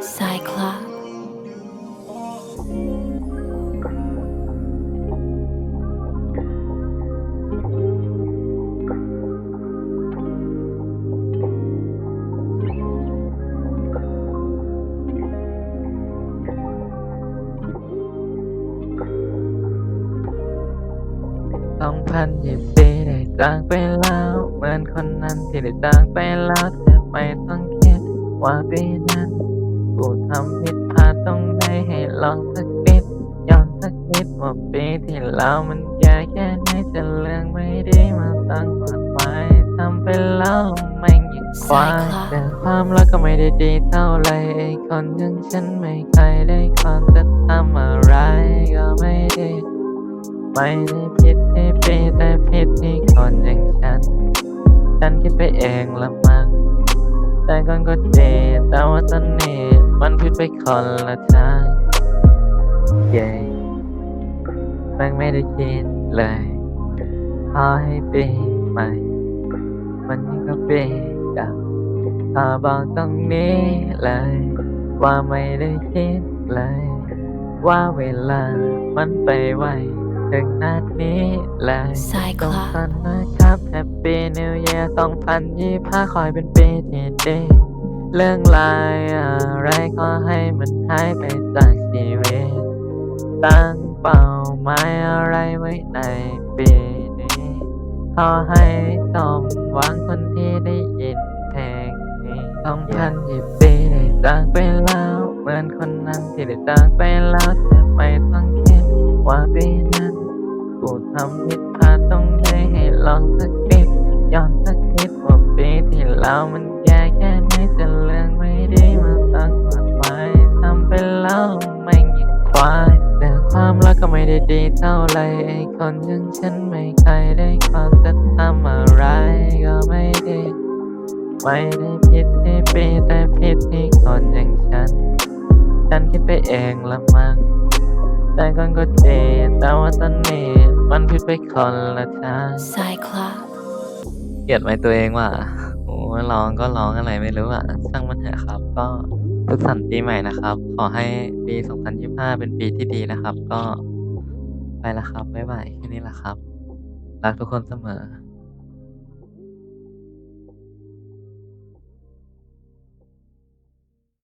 Cyclops. องพันยี่ปีได้จากไปแล้วเหมือนคนนั้นที่ได้จากไปแล้วแต่ไม่ต้องคิดว่าปีนั้นกูทำผิดพลาดต้องได้ให้ลองสักนิดย้อนสักนิดว่าปีที่แล้วมันแย่แค่ไหนจะเรื่องไม่ดีมาตั้งมากมายทำไปแล้วแม่งยิ่งควายแต่ความรักก็ไม่ได้ดีเท่าไรไอ้คนอยังฉันไม่เคยได้ความจะทำอะไรก็ไม่ดีไม่ได้ผิด ที่ปีแต่ผิดที่คนอย่างฉัน ฉันคิดไปเองละมั้งแต่ก่อนก็ดีแต่ว่าตอนนี้มันผิดไปคนละทางเย้แม่งไม่ได้คิดเลยขอให้ปีใหม่มันยิ่งก็ปีเก่าขอบอกตรงนี้เลย ว่าไม่ได้คิดเลย ว่าเวลามันไปไว ถึงนาดนี้เลย Cyclops ต้องกันนะครับแฮปปี้นิวเยียร์2025คอยเป็นปีที่ดีเรื่องรายอะไรก็ให้มันหายไปจากชีวิต ตั้งเป้าหมายอะไรไว้ในปีนี้ขอให้สมหวังคนที่ได้ยินเพลงนี้ต้องพันยี่ปีได้จากไปแล้ว เหมือนคนนั้นที่ได้จากไปแล้ว ทำผิดพลาดต้องได้ให้ลองสักนิดย้อนสักนิดว่าปีที่แล้วมันแย่แค่ไหนจะเรื่องไม่ไดีมาตั้งมากมายทำไปแล้วแม่ยิ่งควายแต่ความรักก็ไม่ได้ดีเท่าไรไอ้คนอยังฉันไม่เคยได้ความจะทำอะไรก็ไม่ดีไม่ได้ผิดที่ปีแต่ผิดที่คนอย่างฉัน ฉันคิดไปเองละมั้ง แต่ก่อนก็ดีแต่ว่าตอนนี้มันผิดไปคนละทาง Cyclops เกลียดไหมตัวเองว่ะโอ้ร้องก็ร้องอะไรไม่รู้อะช่างมันเถอะครับ ก็สุขสันต์ปีใหม่นะครับ ขอให้ปี 2025 เป็นปีที่ดีนะครับ ก็ไปละครับบ๊ายบายแค่นี้ละครับ รักทุกคนเสมอ